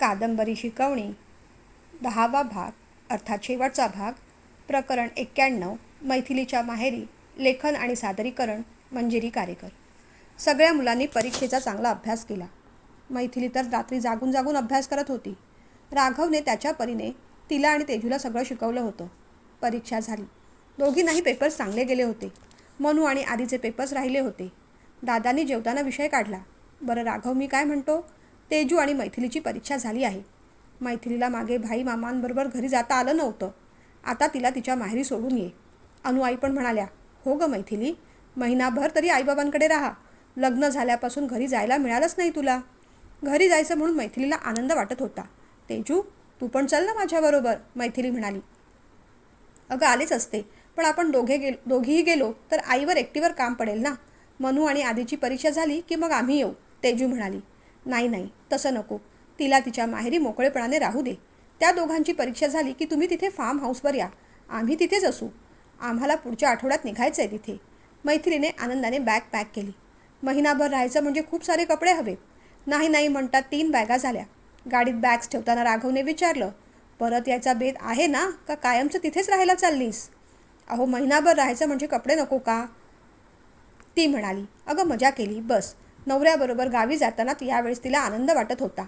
कादंबरी शिकवणी. दहावा भाग अर्थात शेवटचा भाग प्रकरण एक्क्याण्णव मैथिलीच्या माहेरी लेखन आणि सादरीकरण मंजिरी कारेकर. सगळ्या मुलांनी परीक्षेचा चांगला अभ्यास केला. मैथिली तर रात्री जागून जागून अभ्यास करत होती. राघवने त्याच्या परीने तिला आणि तेजूला सगळं शिकवलं होतं. परीक्षा झाली. दोघींनाही पेपर्स चांगले गेले होते. मनू आणि आधीचे पेपर्स राहिले होते. दादानी जेवताना विषय काढला. बरं राघव मी काय म्हणतो? तेजू आणि मैथिलीची परीक्षा झाली आहे. मैथिलीला मागे भाई मामांबरोबर घरी जाता आलं नव्हतं. आता तिला तिच्या माहेरी सोडून ये. अनुआई पण म्हणाल्या हो गं मैथिली महिनाभर तरी आईबाबांकडे राहा. लग्न झाल्यापासून घरी जायला मिळालंच नाही तुला. घरी जायचं म्हणून मैथिलीला आनंद वाटत होता. तेजू तू पण चल ना माझ्याबरोबर मैथिली म्हणाली. अगं आलेच असते पण आपण दोघे गेलो दोघीही गेलो तर आईवर एकटीवर काम पडेल ना. मनू आणि आधीची परीक्षा झाली की मग आम्ही येऊ तेजू म्हणाली. नाही नाही तसं नको. तिला तिच्या माहेरी मोकळेपणाने राहू दे. त्या दोघांची परीक्षा झाली की तुम्ही तिथे फार्म हाऊसवर या. आम्ही तिथेच असू. आम्हाला पुढच्या आठवड्यात निघायचं आहे तिथे. मैत्रिणीने आनंदाने बॅग पॅक केली. महिनाभर राहायचं म्हणजे खूप सारे कपडे हवे. नाही नाही म्हणतात तीन बॅगा झाल्या. गाडीत बॅग्स ठेवताना राघवने विचारलं परत यायचा बेत आहे ना? का कायमचं तिथेच राहायला चाललीस? अहो महिनाभर राहायचं म्हणजे कपडे नको का? ती म्हणाली अगं मजा केली बस. नवऱ्याबरोबर गावी जाताना यावेळेस तिला आनंद वाटत होता.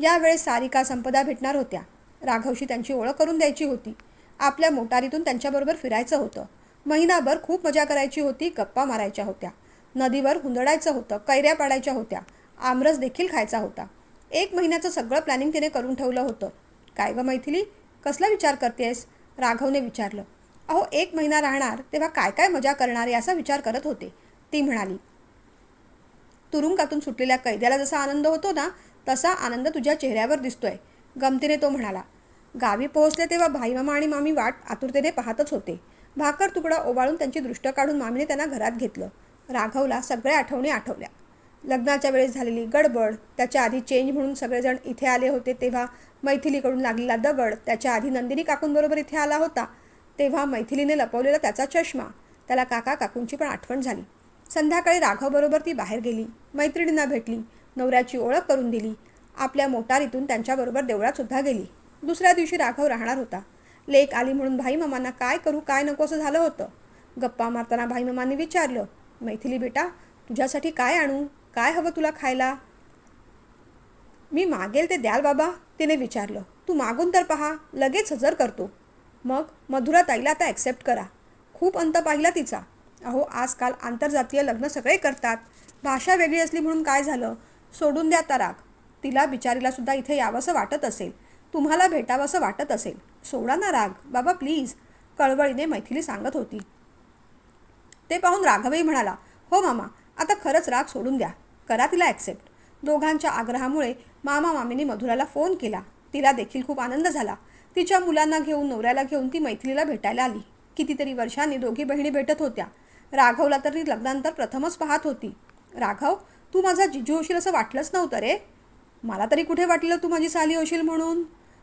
यावेळेस सारिका संपदा भेटणार होत्या. राघवशी त्यांची ओळख करून द्यायची होती. आपल्या मोटारीतून त्यांच्याबरोबर फिरायचं होतं. महिनाभर खूप मजा करायची होती गप्पा मारायच्या होत्या. नदीवर हुंदडायचं होतं कैऱ्या पाडायच्या होत्या. आमरस देखील खायचा होता. एक महिन्याचं सगळं प्लॅनिंग तिने करून ठेवलं होतं. काय गं मैथिली? कसला विचार करतेस राघवने विचारलं. अहो एक महिना राहणार तेव्हा काय काय मजा करणार याचा विचार करत होते ती म्हणाली. तुरुंगातून सुटलेल्या कैद्याला जसा आनंद होतो ना तसा आनंद तुझ्या चेहऱ्यावर दिसतोय गमतीने तो म्हणाला. गावी पोहोचले तेव्हा भाईमामा आणि मामी वाट आतुरतेने पाहतच होते. भाकर तुकडा ओवाळून त्यांची दृष्ट काढून मामीने त्यांना घरात घेतलं. राघवला सगळ्या आठवणी आठवल्या. लग्नाच्या वेळेस झालेली गडबड त्याच्या आधी चेंज म्हणून सगळेजण इथे आले होते तेव्हा मैथिलीकडून लागलेला दगड त्याच्या आधी नंदिनी काकूंबरोबर इथे आला होता तेव्हा मैथिलीने लपवलेला त्याचा चष्मा त्याला काका काकूंची पण आठवण झाली. संध्याकाळी राघवबरोबर ती बाहेर गेली. मैत्रिणींना भेटली. नवऱ्याची ओळख करून दिली. आपल्या मोटारीतून त्यांच्याबरोबर देवळात सुद्धा गेली. दुसऱ्या दिवशी राघव राहणार होता. लेक आली म्हणून भाई मामांना काय करू काय नको असं झालं होतं. गप्पा मारताना भाई मामांनी विचारलं मैथिली बेटा तुझ्यासाठी काय आणू? काय हवं तुला खायला? मी मागेल ते द्याल बाबा तिने विचारलं. तू मागून तर पहा लगेच हजर करतो. मग मधुरा ताईला आता ॲक्सेप्ट करा. खूप अंत पाहिला तिचा. अहो आजकाल आंतरजातीय लग्न सगळे करतात. भाषा वेगळी असली म्हणून काय झालं? सोडून द्या आता राग. तिला बिचारीला सुद्धा इथे यावंसं वाटत असेल. तुम्हाला भेटावंसं वाटत असेल. सोडा ना राग. बाबा प्लीज. कळवळीने मैथिली सांगत होती. ते पाहून राघवही म्हणाला हो मामा आता खरंच राग सोडून द्या. करा तिला ॲक्सेप्ट दोघांच्या आग्रहामुळे मामा मामीने मधुराला फोन केला. तिला देखील खूप आनंद झाला. तिच्या मुलांना घेऊन नवऱ्याला घेऊन ती मैथिलीला भेटायला आली. कितीतरी वर्षांनी दोघी बहिणी भेटत होत्या. राघवला तर ती लग्नानंतर प्रथमच पाहत होती. राघव तू माझा जिजू होशील असं वाटलंच नव्हतं रे. मला तरी कुठे वाटलं तू माझी साली होशील म्हणून?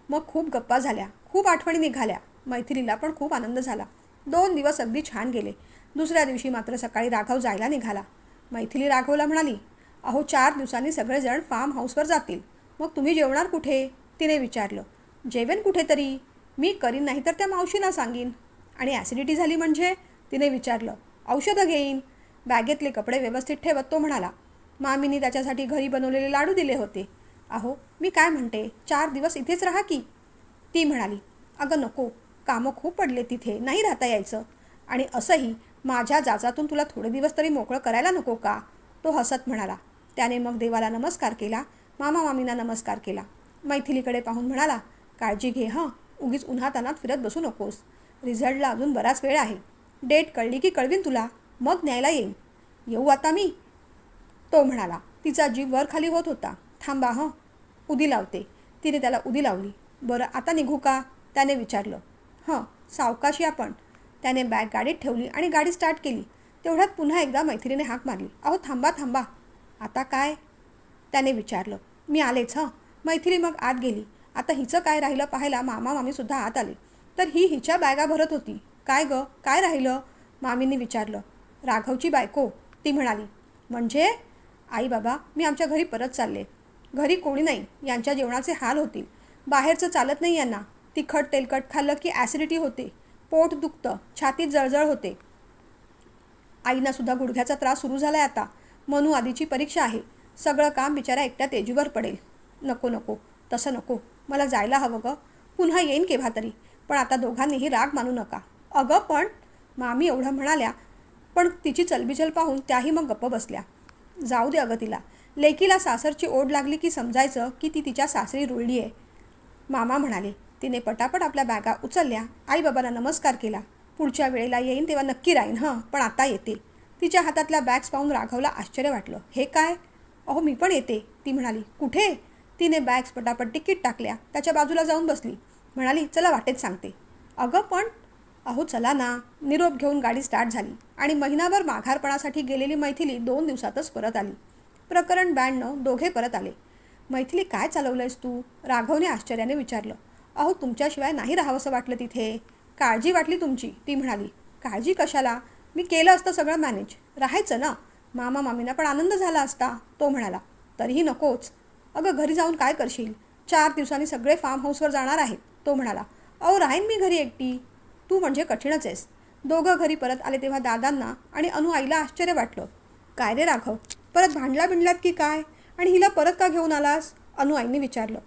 मग खूप गप्पा झाल्या खूप आठवणी निघाल्या. मैथिलीला पण खूप आनंद झाला. दोन दिवस अगदी छान गेले. दुसऱ्या दिवशी मात्र सकाळी राघव जायला निघाला. मैथिली राघवला म्हणाली अहो चार दिवसांनी सगळेजण फार्म हाऊसवर जातील. मग तुम्ही जेवणार कुठे? तिने विचारलं. जेवेन कुठेतरी? मी करीन नाही तर त्या मावशीला सांगीन. आणि ॲसिडिटी झाली म्हणजे? तिने विचारलं. औषधं घेईन. बॅगेतले कपडे व्यवस्थित ठेवत तो म्हणाला मामीनी त्याच्यासाठी घरी बनवलेले लाडू दिले होते. अहो मी काय म्हणते? चार दिवस इथेच राहा की. ती म्हणाली अगं नको कामं खूप पडले तिथे नाही राहता यायचं. आणि असंही माझ्या जाचातून तुला थोडे दिवस तरी मोकळं करायला नको का? तो हसत म्हणाला. त्याने मग देवाला नमस्कार केला मामा मामींना नमस्कार केला. मैथिलीकडे पाहून म्हणाला काळजी घे हां उगीच उन्हातानात फिरत बसू नकोस. रिझल्टला अजून बराच वेळ आहे. डेट कळली की कळवीन तुला. मग न्यायला येईन. येऊ आता मी. तो म्हणाला. तिचा जीव वर खाली होत होता. थांबा हं. उदी लावते. तिने त्याला उदी लावली. बरं आता निघू का? त्याने विचारलं. हं सावकाशी आपण. त्याने बॅग गाडीत ठेवली आणि गाडी स्टार्ट केली. तेवढ्यात पुन्हा एकदा मैत्रिणीने हाक मारली. अहो थांबा थांबा. आता काय? त्याने विचारलं. मी आलेच हं. मैथिली मग आत गेली. आता हिचं काय राहिलं पाहायला मामा मामीसुद्धा आत आले. तर ही हिच्या बॅगा भरत होती. काय गं? काय राहिलं? मामींनी विचारलं. राघवची बायको ती म्हणाली म्हणजे? आई बाबा मी आमच्या घरी परत चालले. घरी कोणी नाही. यांच्या जेवणाचे हाल होतील. बाहेरचं चालत नाही यांना. तिखट तेलकट खाल्लं की ॲसिडिटी होते. पोट दुखतं. छातीत जळजळ होते. आईना सुद्धा गुडघ्याचा त्रास सुरू झाला आहे आता. मनू आधीची परीक्षा आहे. सगळं काम बिचारा एकट्या तेजूवर पडेल. नको नको. तसं नको. मला जायला हवं गं. पुन्हा येईन केव्हा तरी. पण आता दोघांनीही राग मानू नका. अगं पण मामी एवढं म्हणाल्या पण तिची चलबिचल पाहून त्याही मग गप्प बसल्या. जाऊ दे अगं तिला लेकीला सासरची ओढ लागली की समजायचं की ती तिच्या सासरी रुळली आहे मामा म्हणाले तिने पटापट आपल्या बॅगा उचलल्या आईबाबांना नमस्कार केला. पुढच्या वेळेला येईन तेव्हा नक्की राहीन हं पण आता येते तिच्या हातातल्या बॅग्स पाहून राघवला आश्चर्य वाटलं. हे काय? अहो मी पण येते ती म्हणाली. कुठे? तिने बॅग्स पटापट तिकीट टाकल्या त्याच्या बाजूला जाऊन बसली. म्हणाली चला वाटेत सांगते. अगं पण अहो चला ना. निरोप घेऊन गाडी स्टार्ट झाली आणि महिनाभर माघारपणासाठी गेलेली मैथिली दोन दिवसातच परत आली. प्रकरण ब्याण्णव दोघे परत आले. मैथिली काय चालवलंयस तू? राघवने आश्चर्याने विचारलं. अहो तुमच्याशिवाय नाही राहावंसं वाटलं तिथे. काळजी वाटली तुमची ती म्हणाली. काळजी कशाला? मी केलं असतं सगळं मॅनेज राहायचं ना. मामा मामींना पण आनंद झाला असता तो म्हणाला. तरीही नकोच. अगं घरी जाऊन काय करशील? चार दिवसांनी सगळे फार्म हाऊसवर जाणार आहेत तो म्हणाला. अहो राहीन मी घरी एकटी. तू म्हणजे कठीणच आहेस. दोघं घरी परत आले तेव्हा दादांना आणि अनु आईला आश्चर्य वाटलं. काय रे राघव परत भांडला बिंडलात की काय? आणि हिला परत का घेऊन आलास? अनु आईने विचारलं.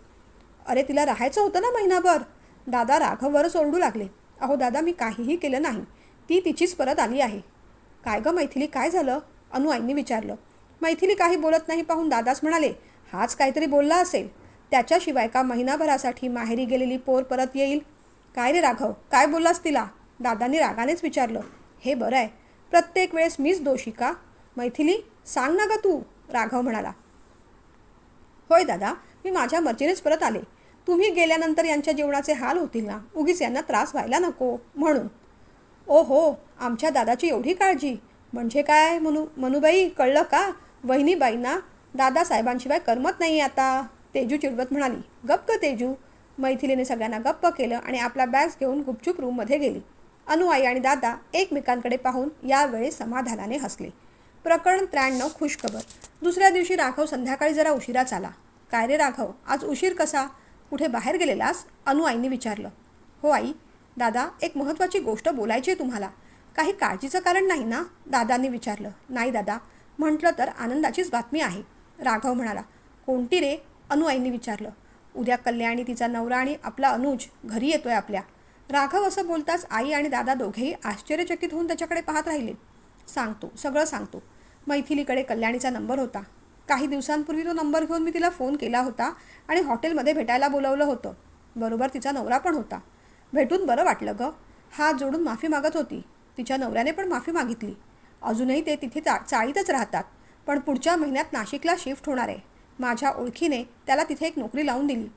अरे तिला राहायचं होतं ना महिनाभर. दादा राघववरच ओरडू लागले. अहो दादा मी काहीही केलं नाही. ती तिचीच परत आली आहे. काय गं मैथिली काय झालं? अनु आईने विचारलं. मैथिली काही बोलत नाही पाहून दादाच म्हणाले हाच काहीतरी बोलला असेल. त्याच्याशिवाय का महिनाभरासाठी माहेरी गेलेली पोर परत येईल? काय रे राघव? काय बोललास तिला? दादांनी रागानेच विचारलं. हे बरं आहे. प्रत्येक वेळेस मीच दोषी का? मैथिली सांग ना ग तू राघव म्हणाला. होय दादा मी माझ्या मर्जीनेच परत आले. तुम्ही गेल्यानंतर यांच्या जेवणाचे हाल होतील ना? उगीच यांना त्रास व्हायला नको म्हणून. ओ हो आमच्या दादाची एवढी काळजी? म्हणजे काय मनू मनुबाई कळलं का? वहिनीबाईंना? दादासाहेबांशिवाय करमत नाही आता. तेजू चिडवत म्हणाली. गप्प ग तेजू मैथिलीने सगळ्यांना गप्प केलं आणि आपला बॅग्स घेऊन गुपचूप रूममध्ये गेली. अनुआई आणि दादा एकमेकांकडे पाहून यावेळी समाधानाने हसले. प्रकरण त्र्याण्णव खुशखबर. दुसऱ्या दिवशी राघव संध्याकाळी जरा उशिराच आला. काय रे राघव आज उशीर कसा? कुठे बाहेर गेलेलास? अनुआईंनी विचारलं. हो आई दादा एक महत्त्वाची गोष्ट बोलायची आहे तुम्हाला. काही काळजीचं कारण नाही ना? दादांनी विचारलं. नाही दादा म्हटलं तर आनंदाचीच बातमी आहे. राघव म्हणाला. कोणती रे? अनुआईंनी विचारलं. उद्या कल्याणी तिचा नवरा आणि आपला अनुज घरी येतोय आपल्या. राघव असं बोलताच आई आणि दादा दोघेही आश्चर्यचकित होऊन त्याच्याकडे पाहत राहिले. सांगतो सगळं सांगतो. मैथिलीकडे कल्याणीचा नंबर होता. काही दिवसांपूर्वी तो नंबर घेऊन मी तिला फोन केला होता आणि हॉटेलमध्ये भेटायला बोलवलं होतं. बरोबर तिचा नवरा पण होता. भेटून बरं वाटलं गं. हात जोडून माफी मागत होती. तिच्या नवऱ्याने पण माफी मागितली. अजूनही ते तिथे चा चाळीतच राहतात. पण पुढच्या महिन्यात नाशिकला शिफ्ट होणार आहे. माझ्या ओळखीने त्याला तिथे एक नोकरी लावून दिली.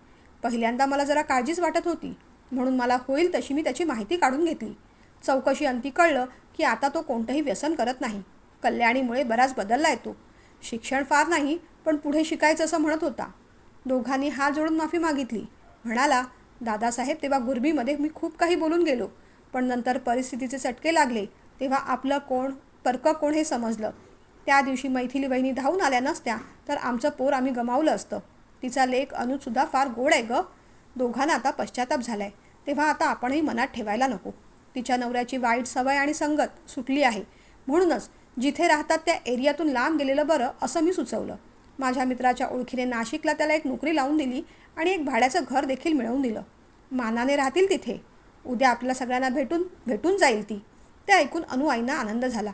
पहिल्यांदा मला जरा काळजीच वाटत होती. म्हणून मला होईल तशी मी त्याची माहिती काढून घेतली. चौकशी अंती कळलं की आता तो कोणतंही व्यसन करत नाही. कल्याणीमुळे बराच बदलला येतो. शिक्षण फार नाही पण पुढे शिकायचं असं म्हणत होता. दोघांनी हात जोडून माफी मागितली. म्हणाला दादासाहेब तेव्हा गुरबीमध्ये मी खूप काही बोलून गेलो. पण नंतर परिस्थितीचे चटके लागले. तेव्हा आपलं कोण तर्क कोण हे समजलं. त्या दिवशी मैथिली वहिनी धावून आल्या नसत्या तर आमचं पोर आम्ही गमावलं असतं. तिचा लेख अनुजसुद्धा फार गोड आहे ग. दोघांना आता पश्चाताप झालाय. तेव्हा आता आपणही मनात ठेवायला नको. तिच्या नवऱ्याची वाईट सवय आणि संगत सुटली आहे. म्हणूनच जिथे राहतात त्या एरियातून लांब गेलेलं बरं असं मी सुचवलं. माझ्या मित्राच्या ओळखीने नाशिकला त्याला एक नोकरी लावून दिली आणि एक भाड्याचं घर देखील मिळवून दिलं. मानाने राहतील तिथे. उद्या आपल्याला सगळ्यांना भेटून भेटून जाईल ती. ते ऐकून अनुआईंना आनंद झाला.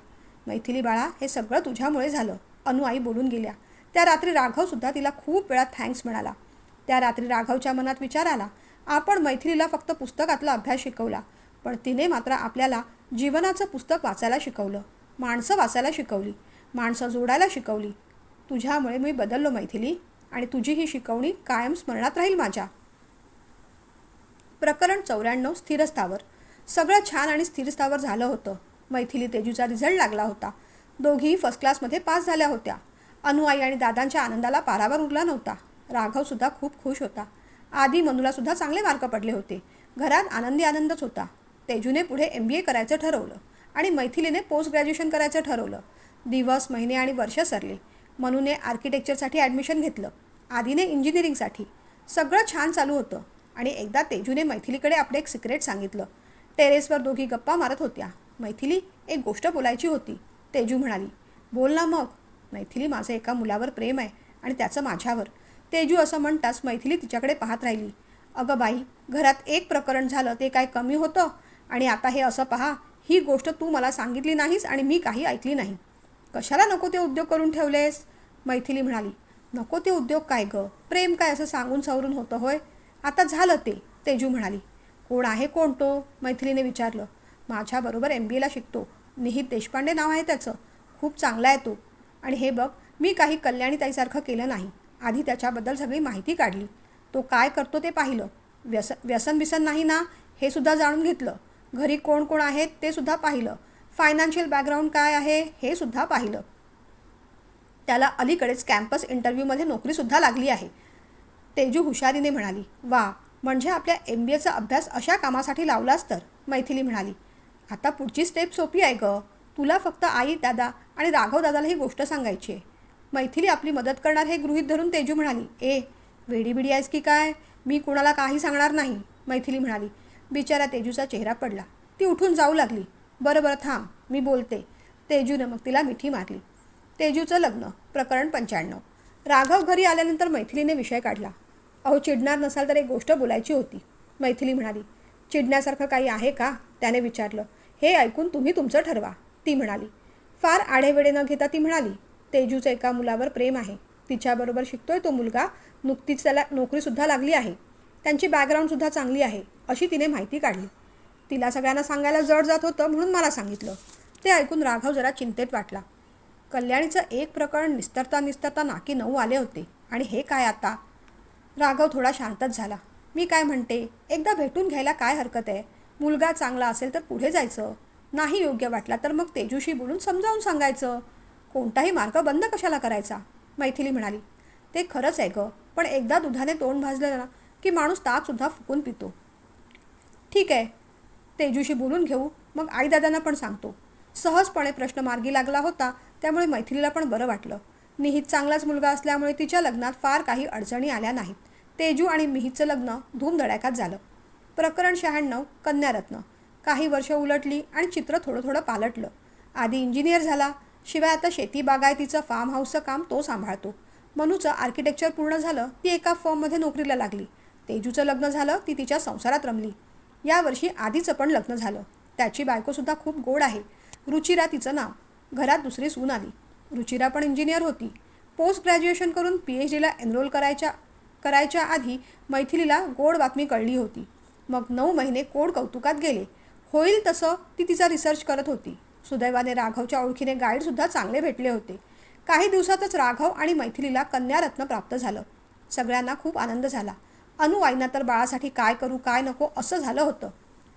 मैथिली बाळा हे सगळं तुझ्यामुळे झालं अनु आई बोलून गेल्या. त्या रात्री राघवसुद्धा तिला खूप वेळा थँक्स म्हणाला. त्या रात्री राघवच्या मनात विचार आला आपण मैथिलीला फक्त पुस्तकातला अभ्यास शिकवला पण तिने मात्र आपल्याला जीवनाचं पुस्तक वाचायला शिकवलं माणसं वाचायला शिकवली माणसं जोडायला शिकवली. तुझ्यामुळे मी बदललो मैथिली आणि तुझी ही शिकवणी कायम स्मरणात राहील माझ्या. प्रकरण चौऱ्याण्णव स्थिरस्थावर. सगळं छान आणि स्थिरस्थावर झालं होतं. मैथिली तेजूचा रिझल्ट लागला होता. दोघीही फर्स्ट क्लासमध्ये पास झाल्या होत्या. अनुआई आणि दादांच्या आनंदाला पारावर उरला नव्हता. राघवसुद्धा खूप खुश होता. आधी मनूलासुद्धा चांगले मार्क पडले होते. घरात आनंदी आनंदच होता. तेजूने पुढे एम बी ए करायचं ठरवलं आणि मैथिलीने पोस्ट ग्रॅज्युएशन करायचं ठरवलं. दिवस महिने आणि वर्ष सरले. मनूने आर्किटेक्चरसाठी ॲडमिशन घेतलं. आधीने इंजिनिअरिंगसाठी सगळं छान चालू होतं आणि एकदा तेजूने मैथिलीकडे आपलं एक सिक्रेट सांगितलं. टेरेसवर दोघी गप्पा मारत होत्या. मैथिली एक गोष्ट बोलायची होती. तेजू म्हणाली बोल ना मग. मैथिली माझं एका मुलावर प्रेम आहे आणि त्याचं माझ्यावर. तेजू असं म्हणताच मैथिली तिच्याकडे पाहत राहिली. अगं बाई घरात एक प्रकरण झालं ते काय कमी होतं? आणि आता हे असं पहा ही गोष्ट तू मला सांगितली नाहीस आणि मी काही ऐकली नाही. कशाला नको ते उद्योग करून ठेवलेस? मैथिली म्हणाली नको ते उद्योग काय गं? प्रेम काय असं सांगून सवरून होतं होय? आता झालं ते. तेजू म्हणाली कोण आहे कोण तो? मैथिलीने विचारलं माझ्याबरोबर एम बी एला शिकतो. निहित देशपांडे नाव आहे त्याचं. खूप चांगला आहे तो. आणि हे बघ मी काही कल्याणीताईसारखं केलं नाही. आधी त्याच्याबद्दल सगळी माहिती काढली. तो काय करतो ते पाहिलं. व्यस व्यसन बिसन नाही ना हे सुद्धा जाणून घेतलं. घरी कोण कोण आहेत ते सुद्धा पाहिलं. फायनान्शियल बॅकग्राऊंड काय आहे हे सुद्धा पाहिलं. त्याला अलीकडेच कॅम्पस इंटरव्ह्यूमध्ये नोकरीसुद्धा लागली आहे. तेजू हुशारीने म्हणाली वा म्हणजे आपल्या एम बी एचा अभ्यास अशा कामासाठी लावलाच तर? मैथिली म्हणाली आता पुढची स्टेप सोपी आहे गं. तुला फक्त आई दादा आणि राघव दादाला ही गोष्ट सांगायची आहे. मैथिली आपली मदत करणार हे गृहीत धरून तेजू म्हणाली ए वेडी बिडी आहेस की काय? मी कुणाला काही सांगणार नाही मैथिली म्हणाली. बिचारा तेजूचा चेहरा पडला. ती उठून जाऊ लागली. बरं बरं थांब मी बोलते. तेजूनं मग तिला मिठी मारली. तेजूचं लग्न प्रकरण पंच्याण्णव. राघव घरी आल्यानंतर मैथिलीने विषय काढला. अहो चिडणार नसाल तर एक गोष्ट बोलायची होती मैथिली म्हणाली. चिडण्यासारखं काही आहे का? त्याने विचारलं हे ऐकून तुम्ही तुमचं ठरवा ती म्हणाली. फार आढेवेडे न घेता ती म्हणाली तेजूचं एका मुलावर प्रेम आहे. तिच्याबरोबर शिकतोय तो मुलगा नुकतीच त्याला नोकरीसुद्धा लागली आहे. त्यांची बॅकग्राऊंडसुद्धा चांगली आहे अशी तिने माहिती काढली. तिला सगळ्यांना सांगायला जड जात होतं म्हणून मला सांगितलं. ते ऐकून राघव जरा चिंतेत वाटला. कल्याणीचं एक प्रकरण निस्तरता निस्तरता नाकी नऊ आले होते. आणि हे काय आता? राघव थोडा शांतच झाला. मी काय म्हणते? एकदा भेटून घ्यायला काय हरकत आहे? मुलगा चांगला असेल तर पुढे जायचं. नाही योग्य वाटला तर मग तेजूशी बोलून समजावून सांगायचं. कोणताही मार्ग बंद कशाला करायचा? मैथिली म्हणाली. ते खरंच आहे गं पण एकदा दुधाने तोंड भाजलं ना की माणूस ताकसुद्धा फुकून पितो. ठीक आहे तेजूशी बोलून घेऊ मग आईदादांना पण सांगतो. सहजपणे प्रश्न मार्गी लागला होता त्यामुळे मैथिलीला पण बरं वाटलं. निहित चांगलाच मुलगा असल्यामुळे तिच्या लग्नात फार काही अडचणी आल्या नाहीत. तेजू आणि मिहितचं लग्न धूमधडाक्यात झालं. प्रकरण शहाण्णव कन्यारत्न. काही वर्ष उलटली आणि चित्र थोडं थोडं पालटलं. आधी इंजिनियर झाला. शिवाय आता शेती बागायतीचं फार्म हाऊसचं काम तो सांभाळतो. मनूचं आर्किटेक्चर पूर्ण झालं ती एका फॉर्ममध्ये नोकरीला लागली. तेजूचं लग्न झालं ती तिच्या संसारात रमली. यावर्षी आधीचं पण लग्न झालं. त्याची बायकोसुद्धा खूप गोड आहे. रुचिरा तिचं नाव. घरात दुसरी सून आली. रुचिरा पण इंजिनियर होती. पोस्ट ग्रॅज्युएशन करून पी एच डीला एनरोल करायच्या करायच्या आधी मैथिलीला गोड बातमी कळली होती. मग नऊ महिने कोड कौतुकात गेले? होईल तसं ती तिचा रिसर्च करत होती. सुदैवाने राघवच्या ओळखीने गाईडसुद्धा चांगले भेटले होते. काही दिवसातच राघव आणि मैथिलीला कन्यारत्न प्राप्त झालं. सगळ्यांना खूप आनंद झाला. अनुवाईना तर बाळासाठी काय करू काय नको असं झालं होतं.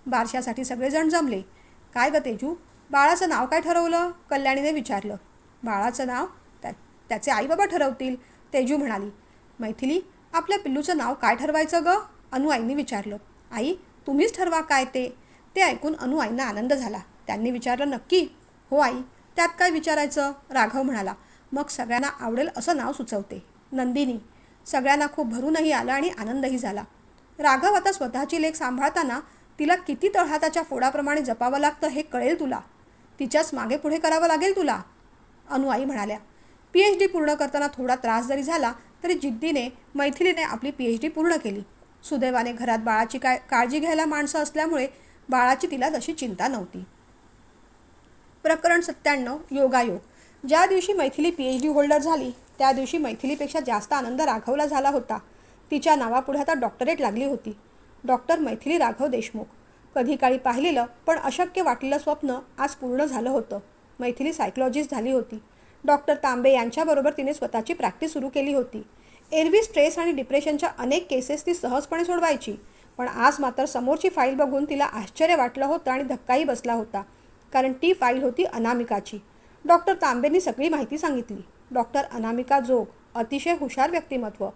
बारशासाठी सगळेजण जमले. काय ग तेजू? बाळाचं नाव काय ठरवलं? कल्याणीने विचारलं. बाळाचं नाव? त्या त्याचे आईबाबा ठरवतील तेजू म्हणाली. मैथिली आपल्या पिल्लूचं नाव काय ठरवायचं ग? अनुआईंनी विचारलं. आई तुम्हीच ठरवा काय ते. ते ऐकून अनु आईंना आनंद झाला. त्यांनी विचारलं नक्की. हो आई. त्यात काय विचारायचं? राघव म्हणाला. मग सगळ्यांना आवडेल असं नाव सुचवते. नंदिनी. सगळ्यांना खूप भरूनही आलं आणि आनंदही झाला. राघव आता स्वतःची लेख सांभाळताना तिला किती तळहाताच्या फोडाप्रमाणे जपावं लागतं हे कळेल तुला? तिच्याच मागे पुढे करावं लागेल तुला? अनुआई म्हणाल्या. पी एच डी पूर्ण करताना थोडा त्रास जरी झाला तरी जिद्दीने मैथिलीने आपली पी एच डी पूर्ण केली. सुदैवाने घरात बाळाची काय काळजी घ्यायला माणसं असल्यामुळे बाळाची तिला तशी चिंता नव्हती. प्रकरण सत्त्याण्णव योगायोग. ज्या दिवशी Maithili P H D holder झाली त्या दिवशी मैथिलीपेक्षा जास्त आनंद राघवला झाला होता. तिच्या नावापुढे आता डॉक्टरेट लागली होती. डॉक्टर मैथिली राघव देशमुख. कधी काळी पाहिलेलं पण अशक्य वाटलेलं स्वप्न आज पूर्ण झालं होतं. मैथिली सायकोलॉजिस्ट झाली होती. डॉक्टर तांबे यांच्याबरोबर तिने स्वतःची प्रॅक्टिस सुरू केली होती. एरवी स्ट्रेस आणि डिप्रेशनच्या अनेक केसेस ती सहजपणे सोडवायची. पण आज मात्र समोरची फाईल बघून तिला आश्चर्य वाटलं होतं आणि धक्काही बसला होता कारण ती फाईल होती अनामिकाची. डॉक्टर तांबेंनी सगळी माहिती सांगितली. डॉक्टर अनामिका जोग अतिशय हुशार व्यक्तिमत्व.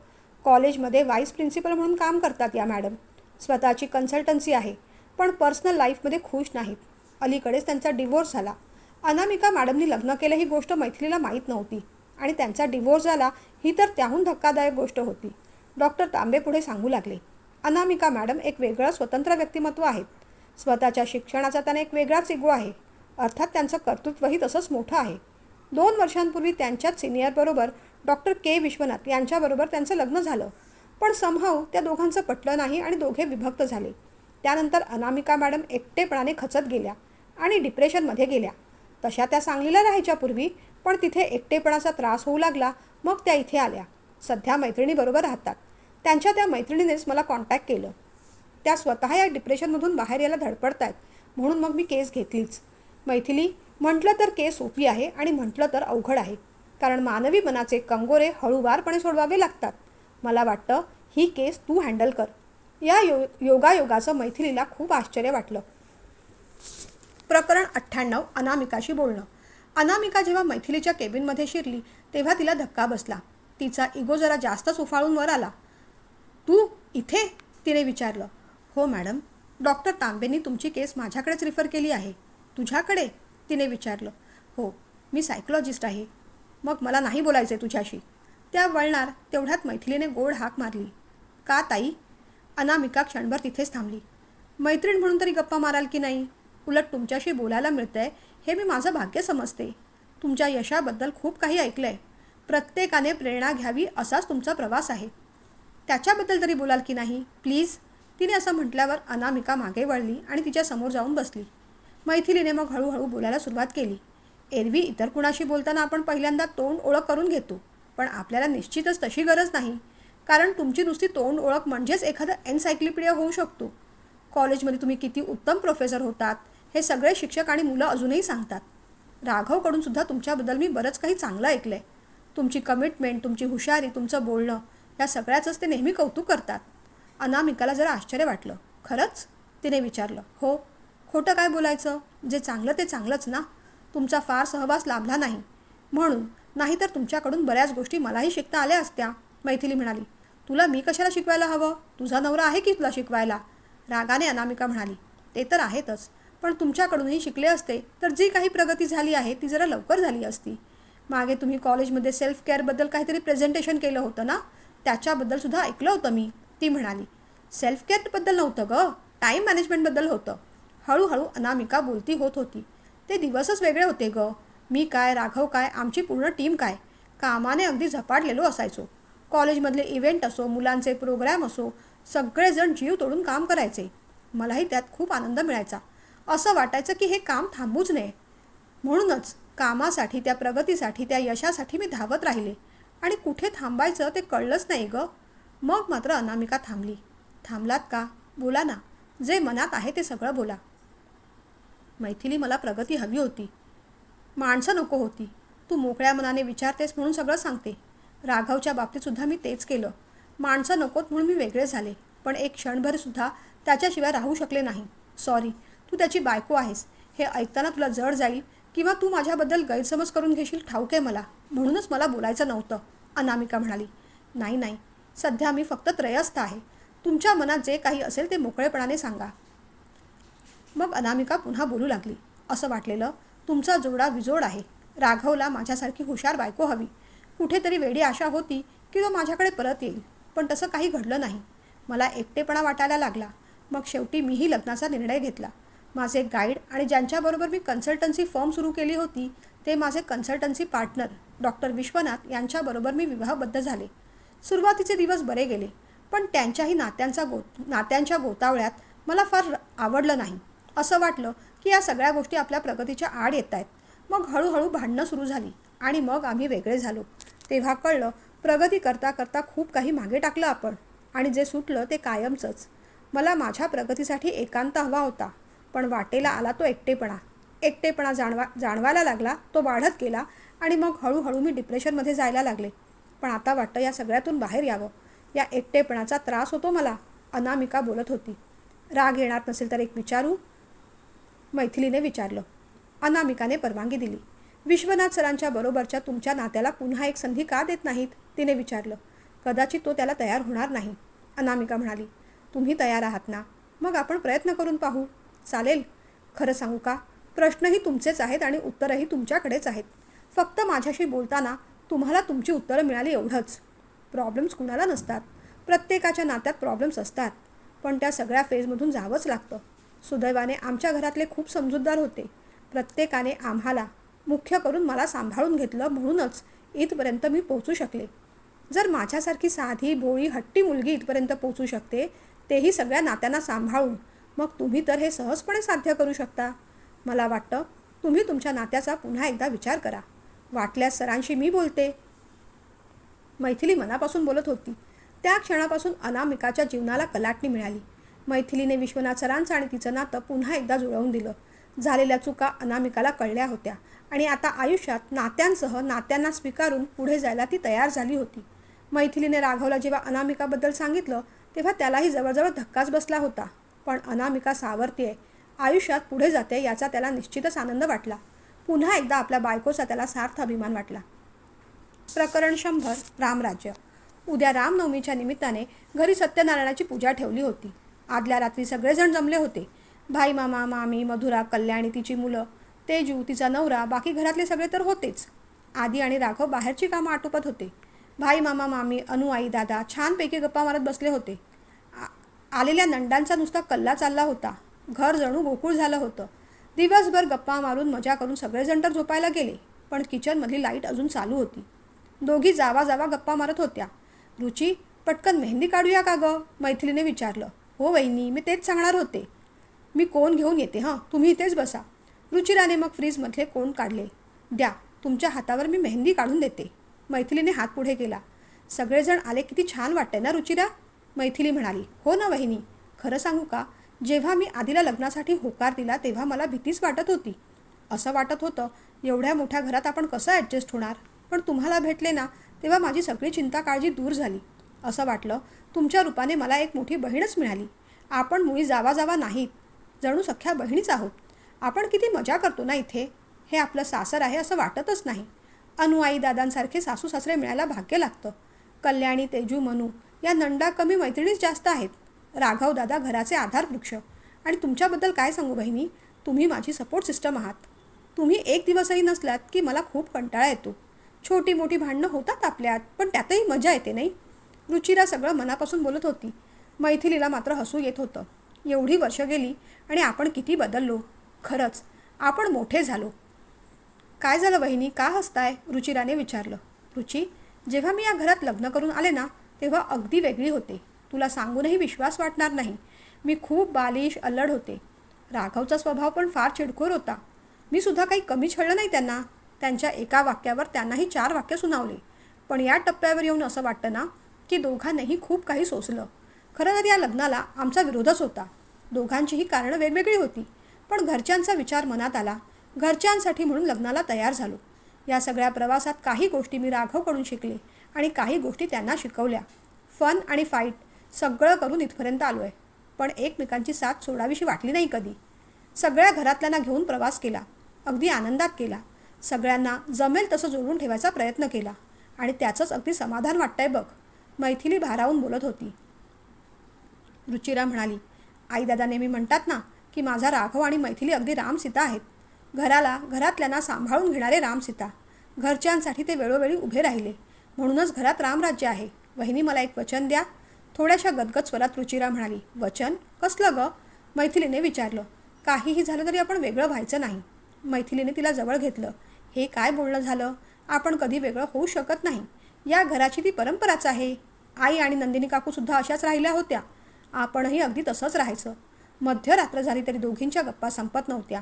कॉलेजमध्ये व्हाईस प्रिन्सिपल म्हणून काम करतात या मॅडम. स्वतःची कन्सल्टन्सी आहे पण पर्सनल लाईफमध्ये खुश नाहीत. अलीकडेच त्यांचा डिवोर्स झाला. अनामिका मॅडमनी लग्न केलं ही गोष्ट मैथिलीला माहीत नव्हती. आणि त्यांचा डिवोर्स झाला ही तर त्याहून धक्कादायक गोष्ट होती. डॉक्टर तांबे पुढे सांगू लागले. अनामिका मॅडम एक वेगळं स्वतंत्र व्यक्तिमत्व आहेत. स्वतःच्या शिक्षणाचा त्यांना एक वेगळाच इगो आहे. अर्थात त्यांचं कर्तृत्वही तसंच मोठं आहे. दोन वर्षांपूर्वी त्यांच्याच सिनियरबरोबर डॉक्टर के विश्वनाथ यांच्याबरोबर त्यांचं लग्न झालं. पण समहाव त्या दोघांचं पटलं नाही आणि दोघे विभक्त झाले. त्यानंतर अनामिका मॅडम एकटेपणाने खचत गेल्या आणि डिप्रेशनमध्ये गेल्या. तशा त्या सांगलीला राहायच्या पूर्वी पण तिथे एकटेपणाचा त्रास होऊ लागला मग त्या इथे आल्या. सध्या मैत्रिणीबरोबर राहतात. त्यांच्या त्या मैत्रिणीनेच मला कॉन्टॅक्ट केलं. त्या स्वतः या डिप्रेशनमधून बाहेर यायला धडपडत आहेत म्हणून मग मी केस घेतलीच. मैथिली म्हटलं तर केस सोपी आहे आणि म्हटलं तर अवघड आहे. कारण मानवी मनाचे कंगोरे हळूवारपणे सोडवावे लागतात. मला वाटतं ही केस तू हँडल कर. या यो योगायोगाचं मैथिलीला खूप आश्चर्य वाटलं. प्रकरण अठ्ठ्याण्णव अनामिकाशी बोलणं. अनामिका जेव्हा मैथिलीच्या केबिनमध्ये शिरली तेव्हा तिला धक्का बसला. तिचा इगो जरा जास्तच उफाळून वर आला. तू इथे? तिने विचारलं. हो मॅडम. डॉक्टर तांबेंनी तुमची केस माझ्याकडेच रिफर केली आहे. तुझ्याकडे? तिने विचारलं. हो मी सायकोलॉजिस्ट आहे. मग मला नाही बोलायचं आहे तुझ्याशी. त्या वळणार तेवढ्यात मैथिलीने गोड हाक मारली. का ताई? अनामिका क्षणभर तिथेच थांबली. मैत्रीण म्हणून तरी गप्पा माराल की नाही? उलट तुमच्याशी बोलायला मिळतंय हे मी माझं भाग्य समजते. तुमच्या यशाबद्दल खूप काही ऐकलं आहे प्रत्येकाने प्रेरणा घ्यावी असाच तुमचा प्रवास आहे. त्याच्याबद्दल तरी बोलाल की नाही? प्लीज. तिने असं म्हटल्यावर अनामिका मागे वळली आणि तिच्या समोर जाऊन बसली. मैथिलीने मग हळूहळू बोलायला सुरुवात केली. एरवी इतर कुणाशी बोलताना आपण पहिल्यांदा तोंड ओळख करून घेतो पण आपल्याला निश्चितच तशी गरज नाही. कारण तुमची नुसती तोंड ओळख म्हणजेच एखादं एन्सायक्लिपीडिया होऊ शकतो. कॉलेजमध्ये तुम्ही किती उत्तम प्रोफेसर होतात हे सगळे शिक्षक आणि मुलं अजूनही सांगतात. राघवकडून सुद्धा तुमच्याबद्दल मी बरंच काही चांगलं ऐकलं आहे तुमची कमिटमेंट तुमची हुशारी तुमचं बोलणं या सगळ्याचंच ते नेहमी कौतुक करतात. अनामिकाला जरा आश्चर्य वाटलं. खरंच? तिने विचारलं. हो. खोटं काय बोलायचं? जे चांगलं ते चांगलंच ना? तुमचा फार सहवास लाभला नाही. म्हणून नाहीतर तुमच्याकडून बऱ्याच गोष्टी मलाही शिकता आल्या असत्या. मैथिली म्हणाली. तुला मी कशाला शिकवायला हवं? तुझा नवरा आहे की तुला शिकवायला? रागाने अनामिका म्हणाली. ते तर आहेतच. पण तुमच्याकडूनही शिकले असते तर जी काही प्रगती झाली आहे ती जरा लवकर झाली असती. मागे तुम्ही कॉलेजमध्ये सेल्फ केअरबद्दल काहीतरी प्रेझेंटेशन केलं होतं ना? त्याच्याबद्दल सुद्धा ऐकलं होतं मी. ती म्हणाली सेल्फ केअरबद्दल नव्हतं गं. टाईम मॅनेजमेंटबद्दल होतं. हळूहळू अनामिका बोलती होत होती. ते दिवसच वेगळे होते गं. मी काय राघव काय आमची पूर्ण टीम काय? कामाने अगदी झपाटलेलो असायचो. कॉलेजमधले इव्हेंट असो मुलांचे प्रोग्रॅम असो सगळेजण जीव तोडून काम करायचे. मलाही त्यात खूप आनंद मिळायचा. असं वाटायचं की हे काम थांबूच नये. म्हणूनच कामासाठी त्या प्रगतीसाठी त्या यशासाठी मी धावत राहिले. आणि कुठे थांबायचं ते कळलंच नाही गं. मग मात्र अनामिका थांबली. थांबलात का? बोला ना. जे मनात आहे ते सगळं बोला. मैथिली मला प्रगती हवी होती. माणसं नको होती. तू मोकळ्या मनाने विचारतेस म्हणून सगळं सांगते. राघवच्या बाबतीतसुद्धा मी तेच केलं. माणसं नकोत म्हणून मी वेगळे झाले. पण एक क्षणभरसुद्धा त्याच्याशिवाय राहू शकले नाही. सॉरी. तू त्याची बायको आहेस. हे ऐकताना तुला जड जाईल किंवा तू माझ्याबद्दल गैरसमज करून घेशील ठाऊक आहे मला. म्हणूनच मला बोलायचं नव्हतं. अनामिका म्हणाली नाही नाही. सध्या मी फक्त त्रयस्थ आहे. तुमच्या मनात जे काही असेल ते मोकळेपणाने सांगा. मग अनामिका पुन्हा बोलू लागली. असं वाटलेलं तुमचा जोडा विजोड आहे. राघवला माझ्यासारखी हुशार बायको हवी. कुठेतरी वेडी आशा होती की तो माझ्याकडे परत येईल. पण तसं काही घडलं नाही. मला एकटेपणा वाटायला लागला. मग शेवटी मीही लग्नाचा निर्णय घेतला. माझे गाईड आणि ज्यांच्याबरोबर मी कन्सल्टन्सी फर्म सुरू केली होती ते माझे कन्सल्टन्सी पार्टनर डॉक्टर विश्वनाथ यांच्याबरोबर मी विवाहबद्ध झाले. सुरुवातीचे दिवस बरे गेले पण त्यांच्याही नात्यांचा गो नात्यांच्या गोतावळ्यात मला फार आवडलं नाही. असं वाटलं की या सगळ्या गोष्टी आपल्या प्रगतीच्या आड येत आहेत. मग हळूहळू भांडणं सुरू झाली आणि मग आम्ही वेगळे झालो. तेव्हा कळलं प्रगती करता करता खूप काही मागे टाकलं आपण आणि जे सुटलं ते कायमचंच. मला माझ्या प्रगतीसाठी एकांत हवा होता. पण वाटेला आला तो एकटेपणा. एकटेपणा जाणवा जाणवायला लागला तो वाढत गेला आणि मग हळूहळू मी डिप्रेशनमध्ये जायला लागले. पण आता वाटतं या सगळ्यातून बाहेर यावं. या एकटेपणाचा त्रास होतो मला अनामिका बोलत होती. राग येणार नसेल तर एक विचारू मैथिलीने विचारलं. अनामिकाने परवानगी दिली. विश्वनाथ सरांच्या बरोबरच्या तुमच्या नात्याला पुन्हा एक संधी का देत नाहीत? तिने विचारलं. कदाचित तो त्याला तयार होणार नाही. अनामिका म्हणाली तुम्ही तयार आहात ना? मग आपण प्रयत्न करून पाहू. चालेल. खरं सांगू का? प्रश्नही तुमचेच आहेत आणि उत्तरही तुमच्याकडेच आहेत. फक्त माझ्याशी बोलताना तुम्हाला तुमची उत्तरं मिळाली एवढंच. प्रॉब्लेम्स कुणाला नसतात. प्रत्येकाच्या नात्यात प्रॉब्लेम्स असतात. पण त्या सगळ्या फेजमधून जावंच लागतं. सुदैवाने आमच्या घरातले खूप समजूतदार होते. प्रत्येकाने आम्हाला मुख्य करून मला सांभाळून घेतलं म्हणूनच इथपर्यंत मी पोहोचू शकले. जर माझ्यासारखी साधी भोळी हट्टी मुलगी इथपर्यंत पोहोचू शकते तेही सगळ्या नात्यांना सांभाळून. मग तुम्ही तर हे सहजपणे साध्य करू शकता. मला वाटतं तुम्ही तुमच्या नात्याचा पुन्हा एकदा विचार करा. वाटल्यास सरांशी मी बोलते. मैथिली मनापासून बोलत होती. त्या क्षणापासून अनामिकाच्या जीवनाला कलाटणी मिळाली. मैथिलीने विश्वनाथ सरांचं आणि तिचं नातं पुन्हा एकदा जुळवून दिलं. झालेल्या चुका अनामिकाला कळल्या होत्या आणि आता आयुष्यात नात्यांसह नात्यांना स्वीकारून पुढे जायला ती तयार झाली होती. मैथिलीने राघवला जेव्हा अनामिकाबद्दल सांगितलं तेव्हा त्यालाही जवळजवळ धक्काच बसला होता. पण अनामिका सावरतीये. आयुष्यात पुढे जाते याचा त्याला निश्चितच आनंद वाटला. पुन्हा एकदा आपल्या बायकोचा त्याला सार्थ अभिमान वाटला. प्रकरण शंभर रामराज्य. उद्या रामनवमीच्या निमित्ताने घरी सत्यनारायणाची पूजा ठेवली होती. आदल्या रात्री सगळेजण जमले होते. भाई मामा मामी मधुरा कल्याणी तिची मुलं तेजू तिचा नवरा बाकी घरातले सगळे तर होतेच. आदी आणि राघव बाहेरची कामं आटोपत होते. भाई मामा मामी अनु आई दादा छानपैकी गप्पा मारत बसले होते. आलेल्या नंडांचा नुसता कल्ला चालला होता. घर जणू गोकुळ झालं होतं. दिवसभर गप्पा मारून मजा करून सगळेजण तर झोपायला गेले पण किचनमधली लाइट अजून चालू होती. दोघी जावा जावा गप्पा मारत होत्या. रुची पटकन मेहंदी काढूया का गं? मैथिलीने विचारलं. हो वहिनी मी तेच सांगणार होते. मी कोण घेऊन येते हां? तुम्ही इथेच बसा. रुचिराने मग फ्रीजमधले कोण काढले. द्या तुमच्या हातावर मी मेहंदी काढून देते. मैथिलीने हात पुढे केला. सगळेजण आले किती छान वाटतंय ना रुचिरा? मैथिली म्हणाली हो ना वहिनी खरं सांगू का? जेव्हा मी आधीला लग्नासाठी होकार दिला तेव्हा मला भीतीच वाटत होती. असं वाटत होतं? एवढ्या मोठ्या घरात आपण कसं ॲडजस्ट होणार? पण तुम्हाला भेटले ना तेव्हा माझी सगळी चिंता काळजी दूर झाली. असं वाटलं तुमच्या रूपाने मला एक मोठी बहीणच मिळाली. आपण मुळी जावा जावा नाहीत. जणू सख्या बहिणीच आहोत. आपण किती मजा करतो ना इथे? हे आपलं सासर आहे असं वाटतच नाही. अनुआई दादांसारखे सासू सासरे मिळायला भाग्य लागतं. कल्याणी तेजू मनू या नंडा कमी मैत्रिणीच जास्त आहेत. राघव दादा घराचे आधार वृक्ष आणि तुमच्याबद्दल काय सांगू बहिणी? तुम्ही माझी सपोर्ट सिस्टम आहात. तुम्ही एक दिवसही नसलात की मला खूप कंटाळा येतो. छोटी मोठी भांडणं होतात आपल्यात पण त्यातही मजा येते नाही? रुचिरा सगळं मनापासून बोलत होती. मैथिलीला मात्र हसू येत होतं. एवढी वर्ष गेली आणि आपण किती बदललो? खरंच आपण मोठे झालो. काय झालं वहिनी का हसताय? रुचिराने विचारलं. रुची जेव्हा मी या घरात लग्न करून आले ना तेव्हा अगदी वेगळी होते. तुला सांगूनही विश्वास वाटणार नाही. मी खूप बालिश अल्लड होते. राघवचा स्वभाव पण फार चिडखोर होता. मी सुद्धा काही कमी छळलं नाही त्यांना. त्यांच्या एका वाक्यावर त्यांनाही चार वाक्य सुनावले. पण या टप्प्यावर येऊन असं वाटतं ना की दोघांनीही खूप काही सोसलं. खरं तर या लग्नाला आमचा विरोधच होता. दोघांचीही कारणं वेगवेगळी होती. पण घरच्यांचा विचार मनात आला. घरच्यांसाठी म्हणून लग्नाला तयार झालो. या सगळ्या प्रवासात काही गोष्टी मी राघवकडून शिकले. आणि काही गोष्टी त्यांना शिकवल्या. फन आणि फाईट सगळं करून इथपर्यंत आलो आहे पण एकमेकांची साथ सोडावीशी वाटली नाही कधी. सगळ्या घरातल्यांना घेऊन प्रवास केला. अगदी आनंदात केला. सगळ्यांना जमेल तसं जोडून ठेवायचा प्रयत्न केला. आणि त्याचंच अगदी समाधान वाटतंय बघ. मैथिली भारावून बोलत होती. रुचिरा म्हणाली आई दादा नेहमी म्हणतात ना की माझा राघव आणि मैथिली अगदी रामसीता आहेत. घराला घरातल्यांना सांभाळून घेणारे रामसीता. घरच्यांसाठी ते वेळोवेळी उभे राहिले. म्हणूनच घरात रामराज्य आहे. वहिनी मला एक वचन द्या. थोड्याशा गदगद स्वरात रुचिरा म्हणाली वचन? कसलं ग? मैथिलीने विचारलं काहीही झालं तरी आपण वेगळं व्हायचं नाही. मैथिलीने तिला जवळ घेतलं हे काय बोलणं झालं? आपण कधी वेगळं होऊ शकत नाही. या घराची ती परंपराच आहे. आई आणि नंदिनी काकूसुद्धा अशाच राहिल्या होत्या. आपणही अगदी तसंच राहायचं. मध्यरात्र झाली तरी दोघींच्या गप्पा संपत नव्हत्या.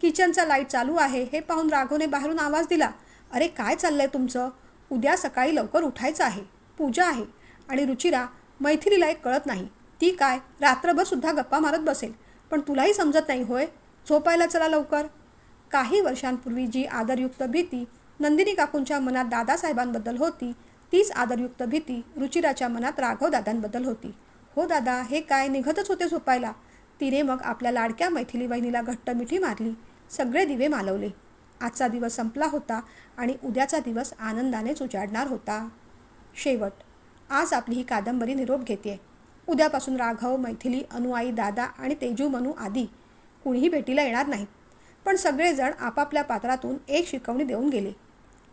किचनचा लाइट चालू आहे हे पाहून राघवने बाहेरून आवाज दिला अरे काय चाललंय तुमचं? उद्या सकाळी लवकर उठायचं आहे. पूजा आहे. आणि रुचिरा मैथिलीला एक कळत नाही. ती काय? रात्रभर सुद्धा गप्पा मारत बसेल. पण तुलाही समजत नाही होय? झोपायला चला लवकर. काही वर्षांपूर्वी जी आदरयुक्त भीती नंदिनी काकूंच्या मनात दादासाहेबांबद्दल होती तीच आदरयुक्त भीती रुचिराच्या मनात राघव दादांबद्दल होती. हो दादा हे काय निघतच होते झोपायला तिने मग आपल्या लाडक्या मैथिली बहिणीला घट्ट मिठी मारली. सगळे दिवे मालवले. आजचा दिवस संपला होता आणि उद्याचा दिवस आनंदानेच उजाडणार होता. शेवट आज आपली ही कादंबरी निरोप घेते उद्यापासून राघव मैथिली अनुआई दादा आणि तेजू मनू आदी कुणीही भेटीला येणार नाहीत. पण सगळेजण आपापल्या पात्रातून एक शिकवणी देऊन गेले.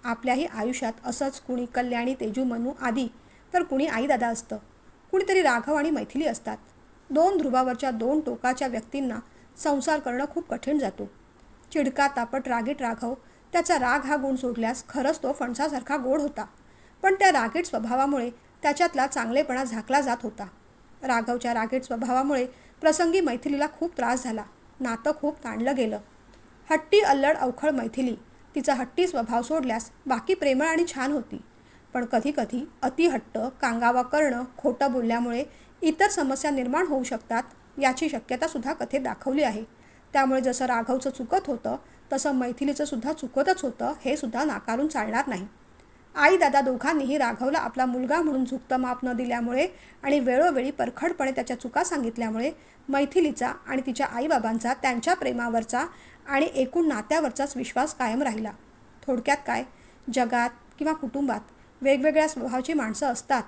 आपल्याही आयुष्यात असंच कुणी कल्याणी तेजू मनू आदी तर कुणी आईदादा असतं. कुणीतरी राघव आणि मैथिली असतात. दोन ध्रुवावरच्या दोन टोकाच्या व्यक्तींना संसार करणं खूप कठीण जातो. चिडका तापट रागीट राघव. त्याचा राग हा गुण सोडल्यास खरंच तो फणसासारखा गोड होता. पण त्या रागीट स्वभावामुळे त्याच्यातला चांगलेपणा झाकला जात होता. राघवच्या रागीट स्वभावामुळे प्रसंगी मैथिलीला खूप त्रास झाला. नातं खूप ताणलं गेलं. हट्टी अल्लड अवखळ मैथिली. तिचा हट्टी स्वभाव सोडल्यास बाकी प्रेमळ आणि छान होती. पण कधीकधी अतिहट्ट कांगावा करणं खोटं बोलल्यामुळे इतर समस्या निर्माण होऊ शकतात याची शक्यतासुद्धा कथेत दाखवली आहे. त्यामुळे जसं राघवचं चुकत होतं तसं मैथिलीचं सुद्धा चुकतच होतं हे सुद्धा नाकारून चालणार नाही. आई दादा दोघांनीही राघवला आपला मुलगा म्हणून झुकतं माप न दिल्यामुळे आणि वेळोवेळी परखडपणे त्याच्या चुका सांगितल्यामुळे मैथिलीचा आणि तिच्या आईबाबांचा त्यांच्या प्रेमावरचा आणि एकूण नात्यावरचाच विश्वास कायम राहिला. थोडक्यात काय? जगात किंवा कुटुंबात वेगवेगळ्या स्वभावाची माणसं असतात.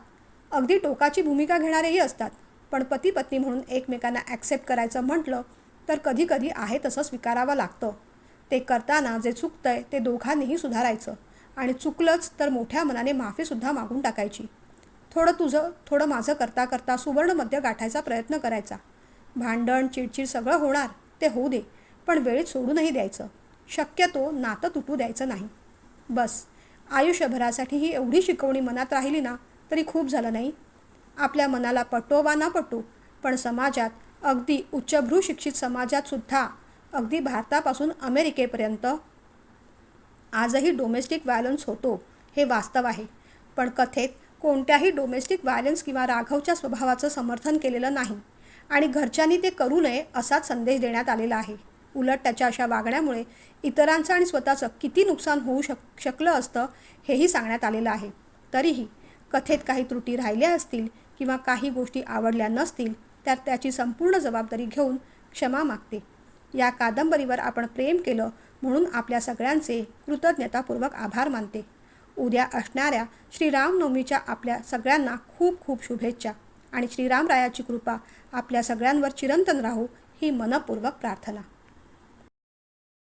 अगदी टोकाची भूमिका घेणारेही असतात. पण पती पत्नी म्हणून एकमेकांना ॲक्सेप्ट करायचं म्हटलं तर कधीकधी आहे तसं स्वीकारावं लागतं. ते करताना जे चुकतंय ते दोघांनीही सुधारायचं. आणि चुकलंच तर मोठ्या मनाने माफीसुद्धा मागून टाकायची. थोडं तुझं थोडं माझं करता करता सुवर्णमध्य गाठायचा प्रयत्न करायचा. भांडण चिडचिड सगळं होणार ते होऊ दे पण वेळेत सोडूनही द्यायचं. शक्यतो नातं तुटू द्यायचं नाही. बस आयुष्यभरासाठी ही एवढी शिकवणी मनात राहिली ना तरी खूप झालं नाही. आपल्या मनाला पटो वा ना पटो पण समाजात अगदी उच्चभ्रू शिक्षित समाजात सुद्धा अगदी भारतापासून अमेरिकेपर्यंत. आजही डोमेस्टिक व्हायलन्स होतो हे वास्तव आहे. पण कथेत कोणत्याही डोमेस्टिक व्हायलन्स किंवा राघवच्या स्वभावाचं समर्थन केलेलं नाही आणि घरच्यांनी ते करू नये असाच संदेश देण्यात आलेला आहे. उलट त्याच्या अशा वागण्यामुळे इतरांचं आणि स्वतःचं किती नुकसान होऊ शक शकलं असतं हेही सांगण्यात आलेलं आहे. तरीही कथेत काही त्रुटी राहिल्या असतील किंवा काही गोष्टी आवडल्या नसतील त्यात त्याची संपूर्ण जबाबदारी घेऊन क्षमा मागते. या कादंबरीवर आपण प्रेम केलं म्हणून आपल्या सगळ्यांचे कृतज्ञतापूर्वक आभार मानते. उद्या असणाऱ्या श्रीरामनवमीच्या आपल्या सगळ्यांना खूप खूप शुभेच्छा आणि श्रीरामरायाची कृपा आपल्या सगळ्यांवर चिरंतन राहू ही मनपूर्वक प्रार्थना.